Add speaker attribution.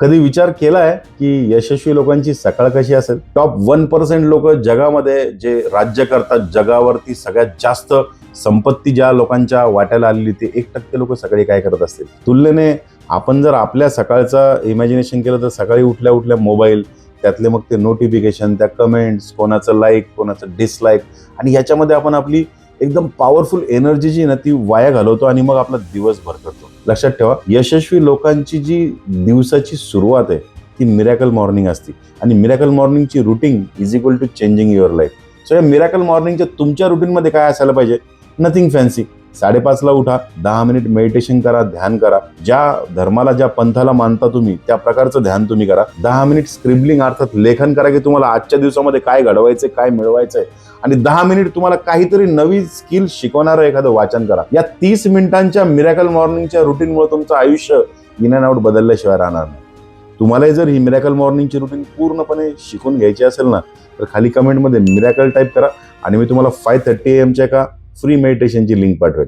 Speaker 1: कधी विचार केलाय की यशस्वी लोकांची सकाळ कशी असेल? टॉप वन पर्सेंट लोक जगामध्ये जे राज्य करतात जगावरती सगळ्यात जास्त संपत्ती ज्या लोकांच्या वाट्याला आलेली ते एक टक्के लोक सकाळी काय करत असतील? तुलनेने आपण जर आपल्या सकाळचं इमॅजिनेशन केलं तर सकाळी उठल्या उठल्या मोबाईल त्यातले मग ते नोटिफिकेशन त्या कमेंट्स कोणाचं लाईक कोणाचं डिसलाईक आणि याच्यामध्ये आपण आपली एकदम पॉवरफुल एनर्जी जी ना ती वाया घालवतो आणि मग आपला दिवस भरकरतो लक्षात ठेवा यशस्वी लोकांची जी दिवसाची सुरुवात आहे ती मिरॅकल मॉर्निंग असते. आणि miracle मॉर्निंगची routine is equal to changing your life so या मिरॅकल मॉर्निंगच्या तुमच्या रुटीनमध्ये काय असायला पाहिजे? नथिंग फॅन्सी साडेपाचला उठा दहा मिनिट मेडिटेशन करा ध्यान करा. ज्या धर्माला ज्या पंथाला मानता तुम्ही त्या प्रकारचं ध्यान तुम्ही करा. दहा मिनिट स्क्रिबलिंग अर्थात लेखन करा की तुम्हाला आजच्या दिवसामध्ये काय घडवायचंय काय मिळवायचंय. आणि दहा मिनिट तुम्हाला काहीतरी नवी स्किल शिकवणारं एखादं वाचन करा. या तीस मिनिटांच्या मिरॅकल मॉर्निंगच्या रुटीनमुळे तुमचं आयुष्य इन अँड आउट बदलल्याशिवाय राहणार नाही. तुम्हाला जर ही मिरॅकल मॉर्निंगची रुटीन पूर्णपणे शिकून घ्यायची असेल ना तर खाली कमेंटमध्ये मिरॅकल टाईप करा. आणि मी तुम्हाला फाय थर्टी एमच्या एका फ्री मेडिटेशनची लिंक पाठवेल